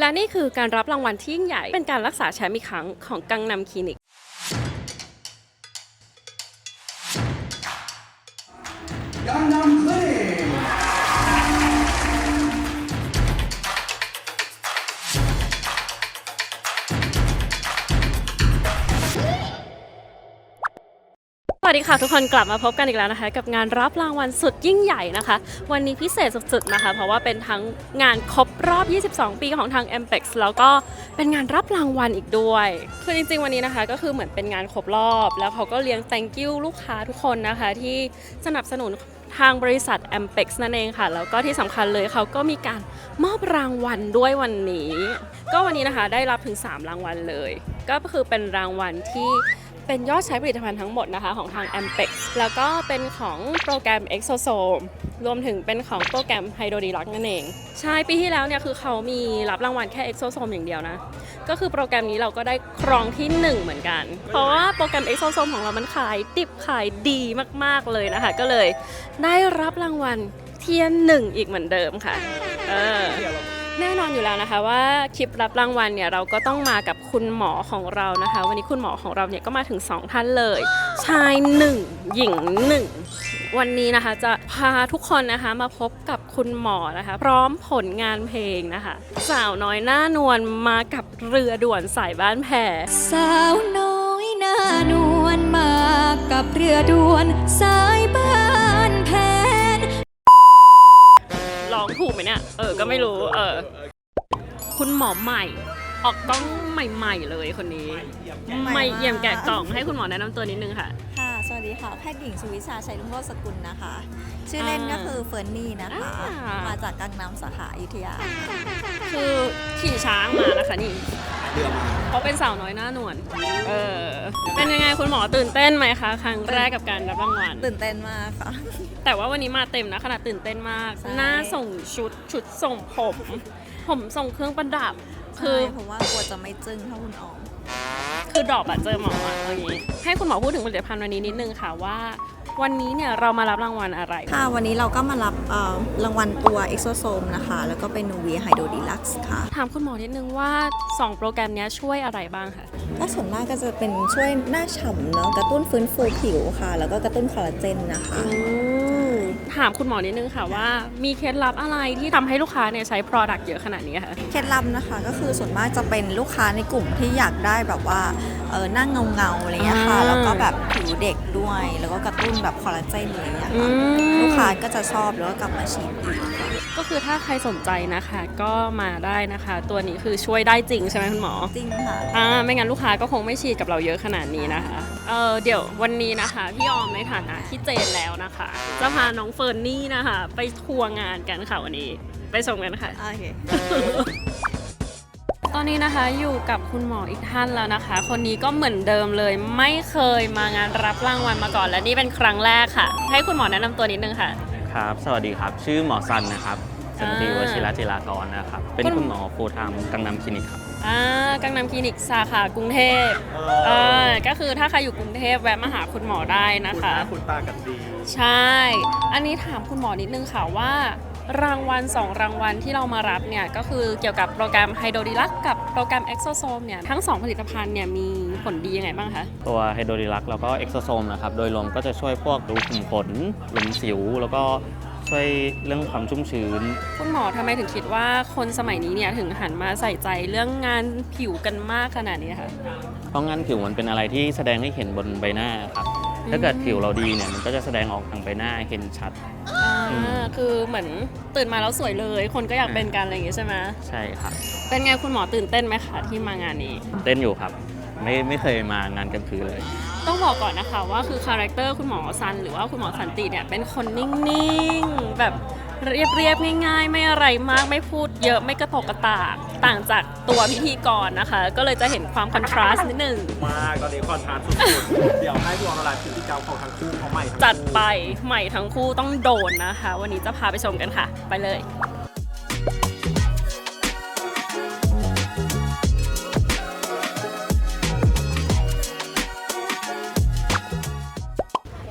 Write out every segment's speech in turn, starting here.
และนี่คือการรับรางวัลที่ยิ่งใหญ่ เป็นการรักษาแชมป์อีกครั้งของกังนำคลินิก Gangnam วัสดีค่ะทุกคนกลับมาพบกันอีกแล้วนะคะ กับงานรับรางวัลสุดยิ่งใหญ่นะคะ วันนี้พิเศษสุดๆนะคะ เพราะว่าเป็นทั้งงานครบรอบ 22 ปีของทาง m p e x แล้วก็เป็นงานรับรางวัลอีกด้วย คือจริงๆ วันนี้นะคะ ก็คือเหมือนเป็นงานครบรอบ แล้วเขาก็เลี้ยง thank you ลูกค้าทุกคนนะคะ ที่สนับสนุนทางบริษัท m p e x นั่นเองค่ะ แล้วก็ที่สำคัญเลยเขาก็มีการมอบรางวัลด้วยวันนี้ ก็วันนี้นะคะได้รับถึง 3 รางวัลเลย ก็คือเป็นรางวัลที่ เป็นยอดใช้ผลิตภัณฑ์ทั้งหมดนะคะของทาง a m p e x แล้วก็เป็นของโปรแกรม Exosome รวมถึงเป็นของโปรแกรม h y d r o d i l u x นั่นเอง ใช่ปีที่แล้วเนี่ยคือเขามีรับรางวัลแค่ Exosome อย่างเดียวนะ ก็คือโปรแกรมนี้เราก็ได้ครองที่ 1 เหมือนกัน เพราะว่าโปรแกรม Exosome ของเรามันขายดิบขายดีมากๆเลยนะคะ ก็เลยได้รับรางวัลเทียนหนึ่งอีกเหมือนเดิมค่ะ เออ แน่นอนอยู่แล้วนะคะว่าคลิปรับรางวัลเนี่ยเราก็ต้องมากับคุณหมอของเรานะคะ วันนี้คุณหมอของเราเนี่ยก็มาถึง 2 ท่านเลย ชาย 1 หญิง 1 วันนี้นะคะจะพาทุกคนนะคะมาพบกับคุณหมอนะคะ พร้อมผลงานเพลงนะคะ สาวน้อยหน้านวลมากับเรือด่วนสายบ้านแพสาวน้อยหน้านวลมากับเรือด่วนสายบ้าน ถูกไหมเนี่ย เออ ก็ไม่รู้ เออ คุณหมอใหม่ ออกกล้องใหม่ ๆ เลยคนนี้ ใหม่ไม่เยี่ยมแกะมากกล่องให้คุณหมอแนะนำตัวนิดนึงค่ะ ค่ะสวัส ดีค่ะ แพทย์หญิงสุวิชาชัยรุ่งโรจน์สกุลนะคะ ชื่อเล่นก็คือเฟิร์นนี่นะคะ อ่าม มาจากกังน้ำสาขาอยุธยา คือขี่ช้างมานะคะนี่เขาเป็นสาวน้อยหน้านวลเออเป็นยังไงคุณหมอตื่นเต้นไหมคะครั้งแรกกับการรับรางวัลตื่นเต้นมากค่ะ แต่ว่าวันนี้มาเต็มนะขนาดตื่นเต้นมาก ใช่ หน้าส่งชุดชุดส่งผม ผมส่งเครื่องประดับ คืคืออผมว่ากลัวจะไม่จึ้งเท่าคุณออม คือดรอปอะเจอหมออะอย่างนี้ให้คุณหมอพูดถึงผลิตภัณฑ์วันนี้นิดนึงค่ะว่า วันนี้เนี่ยเรามารับรางวัลอะไร ค่ะ วันนี้เราก็มารับเอ่อรางวัลตัว Exosome นะคะ แล้วก็เป็น Nuvia Hydro Deluxe ค่ะ ถามคุณหมอนิดนึงว่า 2 โปรแกรมเนี้ยช่วยอะไรบ้างคะ ก็ส่วนมากก็จะเป็นช่วยหน้าฉ่ำเนาะกระตุ้นฟื้นฟูผิวค่ะ แล้วก็กระตุ้นคอลลาเจนนะคะ ถามคุณหมอนิดนึงค่ะว่ามีเคล็ดลับอะไรที่ทำให้ลูกค้าเนี่ยใช้ Product เยอะขนาดนี้คะ เคล็ดลับนะคะก็คือส่วนมากจะเป็นลูกค้าในกลุ่มที่อยากได้แบบว่าเออหน้าเงาเงาๆอะไรเงี้ยค่ะอ่า แล้วก็แบบผิวเด็กด้วย แล้วก็กระตุ้นแบบคอลลาเจนอะไรเงี้ยอืค่ะมลูกค้าก็จะชอบแล้วก็กลับมาฉีดอีกค่ะก็คือถ้าใครสนใจนะคะ ก็มาได้นะคะ ตัวนี้คือช่วยได้จริงใช่ไหมคุณหมอ จริงค่ะ อ่าไม่งั้นลูกค้าก็คงไม่ฉีดกับเราเยอะขนาดนี้นะคะ เออเดี๋ยววันนี้นะคะ พี่ออมในฐานะที่เจนแล้วนะคะ จะพาน้องเฟิร์นนี่นะคะ ไปทัวร์งานกันค่ะวันนี้ ไปชมกันค่ะ โอเค ตอนนี้นะคะอยู่กับคุณหมออีกท่านแล้วนะคะ คนนี้ก็เหมือนเดิมเลยไม่เคยมางานรับรางวัลมาก่อน และนี่เป็นครั้งแรกค่ะ ให้คุณหมอแนะนำตัวนิดนึงค่ะ ครับ สวัสดีครับ ชื่อหมอซันนะครับ สันติอ่าวชิระจิรากรนะครับ เป็นคุณคุณหมอฟูลไทม์กังนำคลินิกครับ อ่ากังนำคลินิกสาขากรุงเทพเออก็คือถ้าใครอยู่กรุงเทพแวะมาหาคุณหมอได้นะคะคุณตากันดี ใช่ อันนี้ถามคุณหมอนิดนึงค่ะว่ารางวัล 2 รางวัลที่เรามารับเนี่ย ก็คือเกี่ยวกับโปรแกรมไฮโดรดิลักกับโปรแกรม Exosome เนี่ย ทั้ง 2 ผลิตภัณฑ์เนี่ยมีผลดียังไงบ้างคะ ตัวไฮโดรดิลักแล้วก็เอ็กโซโซมนะครับ โดยรวมก็จะช่วยพวกรูขุมขนหลุมสิว แล้วก็ ช่วยเรื่องความชุ่มชื้น คุณหมอทำไมถึงคิดว่าคนสมัยนี้เนี่ยถึงหันมาใส่ใจเรื่องงานผิวกันมากขนาดนี้คะเพราะงานผิวมันเป็นอะไรที่แสดงให้เห็นบนใบหน้าครับ ถ้าเกิดผิวเราดีเนี่ยมันก็จะแสดงออกทางใบหน้าเห็นชัดอ่าอืมคือเหมือนตื่นมาแล้วสวยเลย คนก็อยากเป็นกันอะไรอย่างงี้ใช่ไหมใช่ครับ เป็นไงคุณหมอตื่นเต้นไหมคะที่มางานนี้ เต้นอยู่ครับ ไม่ไม่เคยมางานกลางคืนเลย ต้องบอกก่อนนะคะว่าคือคาแรคเตอร์คุณหมอซัน หรือว่าคุณหมอสันติเนี่ยเป็นคนนิ่งๆ แบบเรียบๆ ง่าย ๆ ไม่อะไรมากไม่พูดเยอะไม่กระตกกระตากต่างจากตัวพิธีกรนะคะ ก็เลยจะเห็นความคอนทราสต์นิดหนึ่ง มากตอนนี้คอนทราสต์สุดๆ เดี๋ยวให้ดวงอะไรพฤติกรรมของทั้งคู่เขาใหม่ทั้งคู่ จัดไปใหม่ทั้งคู่ต้องโดนนะคะ วันนี้จะพาไปชมกันค่ะ ไปเลย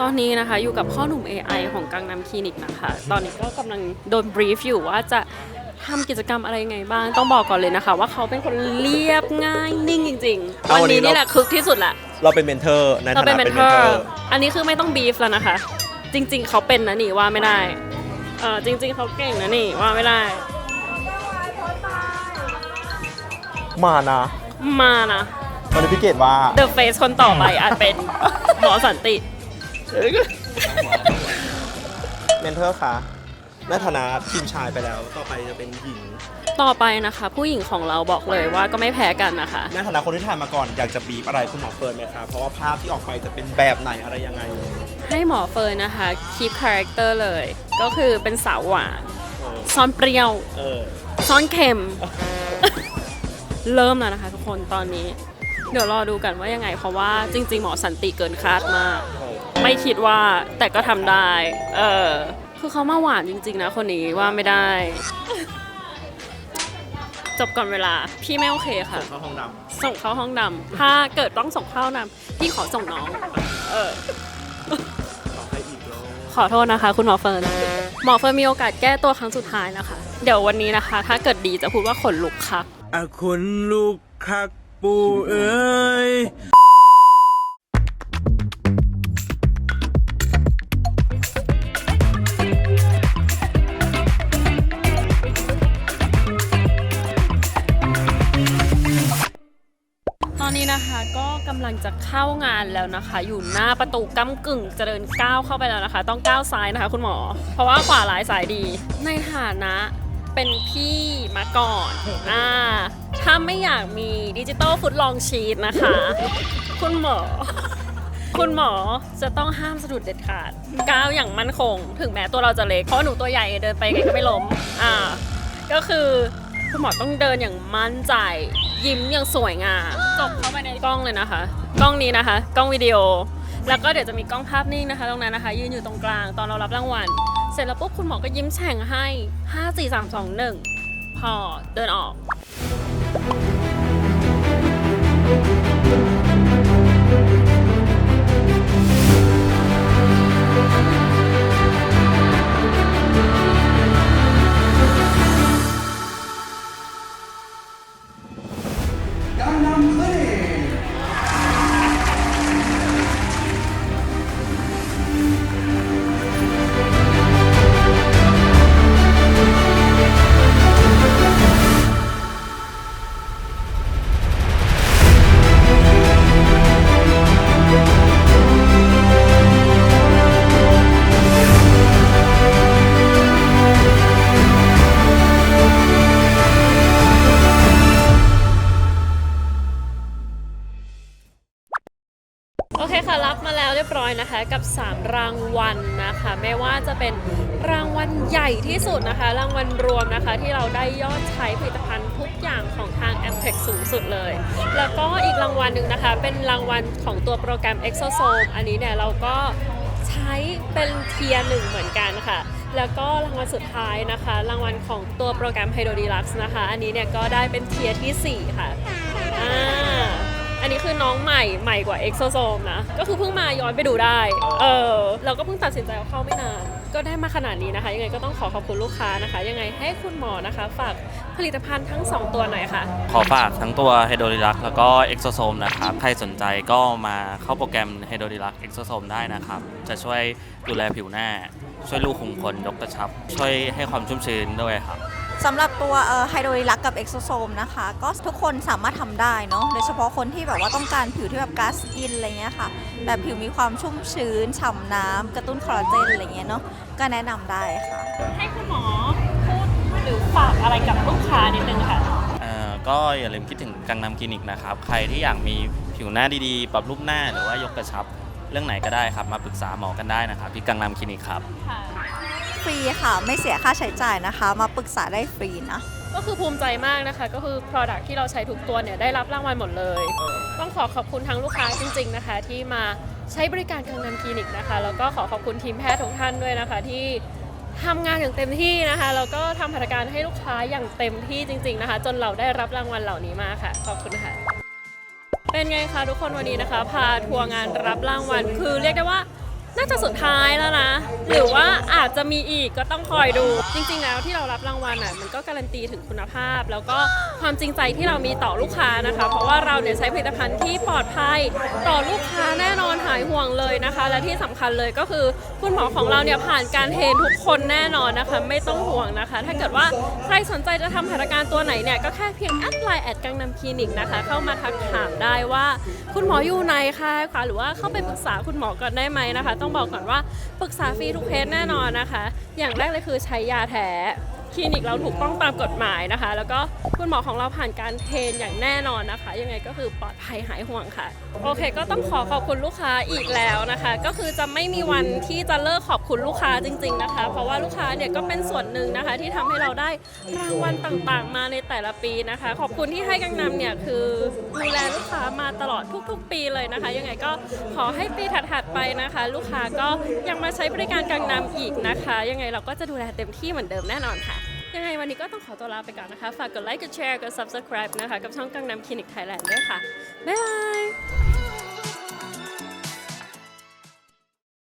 ตอนนี้นะคะอยู่กับพ่อหนุ่ม AI ของกังนำคลินิกนะคะ ตอนนี้ก็กำลังโดนบรีฟอยู่ว่าจะทำกิจกรรมอะไรยังไงบ้าง ต้องบอกก่อนเลยนะคะ ว่าเขาเป็นคนเรียบง่ายนิ่งจริงๆ เอาวัวันนนี้นี้นี่เราแหละคึกที่สุดแหละเราเป็นเมนเทอร์ในเราฐาเป็นนะเมเป็นนเทเมนอเทอร์ ร์อันนี้คือไม่ต้องบีฟแล้วนะคะ จริง ๆ เขาเป็นนะนี่ว่าไม่ได้เออจริง ๆ เขาเก่งนะนี่ว่าไม่ได้ มานะ มานะ ตอนนี้พี่เกดว่า The Face คนต่อไปอาจเป็นหมอสันติ เมนเทอร์คะในฐานะทีมชายไปแล้ว ต่อไปจะเป็นหญิง ต่อไปนะคะ ผู้หญิงของเราบอกเลยว่าก็ไม่แพ้กันนะคะ ในฐานะคนที่ถ่ายมาก่อนอยากจะบีบอะไรคุณหมอเฟิร์นไหมคะเพราะว่าภาพที่ออกไปจะเป็นแบบไหนอะไรยังไงให้หมอเฟิร์นนะคะคีปคาแรคเตอร์เลย ก็คือเป็นสาวหวานเออซ่อนเปรี้ยว เออ ซ่อนเค็ม เริ่มแล้วนะคะทุกคนตอนนี้ เดี๋ยวรอดูกันว่ายังไง เพราะว่าจริง ๆ หมอสันติเกินคาดมาก ไม่คิดว่าแต่ก็ทำได้ เออ คือเขามาหวานจริง ๆ นะ คนนี้ว่าไม่ได้ จบก่อนเวลา พี่ไม่โอเคค่ะเข้าห้องดส่งเข้าห้องดำถ้าเกิดต้องส่งเข้าห้องดำพี่ขอส่งน้อง เออำขอให้อีกแล้วขอโทษนะคะ คุณหมอเฟิร์นหมอเฟิร์นมีโอกาสแก้ตัวครั้งสุดท้ายนะคะ เดี๋ยววันนี้นะคะ ถ้าเกิดดีจะพูดว่าขนลุกค่ะ อะคนลูกคักปูเอ้ย เข้างานแล้วนะคะ อยู่หน้าประตูก้ากึ่งจะเดินก้าวเข้าไปแล้วนะคะ ต้องก้าวซ้ายนะคะ คุณหมอ เพราะว่าขวาหลายสายดี ในฐานะเป็นพี่มาก่อนอ่าถ้าไม่อยากมีดิจิตอลฟุตลองชีตนะคะ คุณหมอ คุณหมอจะต้องห้ามสะดุดเด็ดขาดก้าวอย่างมั่นคง ถึงแม้ตัวเราจะเล็กเพราะว่าหนูตัวใหญ่เดินไปไงก็ไม่ล้มอ่าก็คือคุณหมอต้องเดินอย่างมั่นใจ ยิ้มอย่างสวยงามจบเข้าไปในกล้องเลยนะคะ กล้องนี้นะคะ กล้องวิดีโอ แล้วก็เดี๋ยวจะมีกล้องภาพนิ่งนะคะ ตรงนั้นนะคะ ยืนอยู่ตรงกลางตอนเรารับรางวัล เสร็จแล้วปุ๊บคุณหมอก็ยิ้มแฉ่งให้ 5 4 3 2 1 พอเดินออก ค่ะรับมาแล้วเรียบร้อยนะคะ กับ 3 รางวัลนะคะ ไม่ว่าจะเป็นรางวัลใหญ่ที่สุดนะคะ รางวัลรวมนะคะ ที่เราได้ยอดใช้ผลิตภัณฑ์ทุกอย่างของทาง a m p e x สูงสุดเลย แล้วก็อีกรางวัลหนึ่งนะคะ เป็นรางวัลของตัวโปรแกรม Exosome อันนี้เนี่ยเราก็ใช้เป็นเทียร์หนึ่งเหมือนกันค่ะ แล้วก็รางวัลสุดท้ายนะคะ รางวัลของตัวโปรแกรม Hydro Deluxe นะคะ อันนี้เนี่ยก็ได้เป็นเทียร์ทีสี่4 ค่ะอ่า นนี้คือน้องใหม่ใหม่กว่า Exosome นะ ก็คือเพิ่งมาย้อนไปดูได้ เออเราก็เพิ่งตัดสินใจเอาเข้าไม่นาน ก็ได้มาขนาดนี้นะคะ ยังไงก็ต้องขอขอบคุณลูกค้านะคะ ยังไงให้คุณหมอนะคะ ฝากผลิตภัณฑ์ทั้ง 2 ตัวหน่อยค่ะ ขอฝากทั้งตัว h y d r o d i l u x แล้วก็ Exosome นะครับ ใครสนใจก็มาเข้าโปรแกรม h y d r o d i l u x Exosome ได้นะครับ จะช่วยดูแลผิวหน้า ช่วยลูกคุมขนยกกระชับ ช่วยให้ความชุ่มชื้นด้วยครับ สำหรับตัวไฮโดรลิลักกับเอ็กโซโซมนะคะ ก็ทุกคนสามารถทำได้เนาะโดยเฉพาะคนที่แบบว่าต้องการผิวที่แบบก๊าซสกินอะไรเงี้ยค่ะ แบบผิวมีความชุ่มชื้นฉ่ำน้ำกระตุ้นคอลลาเจนอะไรเงี้ยเนาะก็แนะนำได้ค่ะ ให้คุณหมอพูดหรือฝากอะไรกับลูกค้านิดนึงค่ะเอ่อก็อย่าลืมคิดถึงกังนำคลินิกนะครับ ใครที่อยากมีผิวหน้าดีๆ ปรับรูปหน้าหรือว่ายกกระชับ เรื่องไหนก็ได้ครับ มาปรึกษาหมอกันได้นะครับที่กังนำคลินิกครับ ฟรีค่ะ ไม่เสียค่าใช้จ่ายนะคะ มาปรึกษาได้ฟรีนะ ก็คือภูมิใจมากนะคะ ก็คือ Product ที่เราใช้ทุกตัวเนี่ยได้รับรางวัลหมดเลย ต้องขอขอบคุณทั้งลูกค้าจริง ๆนะคะ ที่มาใช้บริการกังนำคลินิกนะคะ แล้วก็ขอขอบคุณทีมแพทย์ทุกท่านด้วยนะคะ ที่ทำงานอย่างเต็มที่นะคะแล้วก็ทำบริการให้ลูกค้าอย่างเต็มที่จริง ๆนะคะ จนเราได้รับรางวัลเหล่านี้มาค่ะขอบคุณค่ะ เป็นไงคะทุกคนวันนี้นะคะ พาทัวร์งานรับรางวัลคือเรียกได้ว่า น่าจะสุดท้ายแล้วนะ หรือว่าอาจจะมีอีกก็ต้องคอยดู จริง ๆ แล้วที่เรารับรางวัลอะมันก็การันตีถึงคุณภาพ แล้วก็ ความจริงใจที่เรามีต่อลูกค้านะคะ เพราะว่าเราเนี่ยใช้ผลิตภัณฑ์ที่ปลอดภัยต่อลูกค้าแน่นอนหายห่วงเลยนะคะ และที่สำคัญเลยก็คือคุณหมอของเราเนี่ยผ่านการเทรนทุกคนแน่นอนนะคะ ไม่ต้องห่วงนะคะ ถ้าเกิดว่าใครสนใจจะทำหัตถการตัวไหนเนี่ยก็แค่เพียงแอดไลน์แอดกังนำคลินิกนะคะ เข้ามาทักถามได้ว่า คุณหมออยู่ไหนคะคะหรือว่าเข้าไปปรึกษาคุณหมอก่อนได้ไหมนะคะ ต้องบอกก่อนว่าปรึกษาฟรีทุกเคสแน่นอนนะคะ อย่างแรกเลยคือใช้ยาแท้ คลินิกเราถูกต้องตามกฎหมายนะคะ แล้วก็คุณหมอของเราผ่านการเทรนอย่างแน่นอนนะคะ ยังไงก็คือปลอดภัยหายห่วงค่ะ โอเค ก็ต้องขอขอบคุณลูกค้าอีกแล้วนะคะ ก็คือจะไม่มีวันที่จะเลิกขอบคุณลูกค้าจริง ๆนะคะ เพราะว่าลูกค้าเนี่ยก็เป็นส่วนหนึ่งนะคะ ที่ทำให้เราได้รางวัลต่างๆ มาในแต่ละปีนะคะ ขอบคุณที่ให้กังนำเนี่ยคือดูแล ตลอดทุก ๆ ปีเลยนะคะ ยังไงก็ขอให้ปีถัดๆไปนะคะ ลูกค้าก็ยังมาใช้บริการกังนำอีกนะคะ ยังไงเราก็จะดูแลเต็มที่เหมือนเดิมแน่นอนค่ะ ยังไงวันนี้ก็ต้องขอตัวลาไปก่อนนะคะ ฝากกดไลค์กดแชร์กด subscribe นะคะ กับช่องกังนำคลินิกไทยแลนด์ด้วยค่ะบ๊ายบาย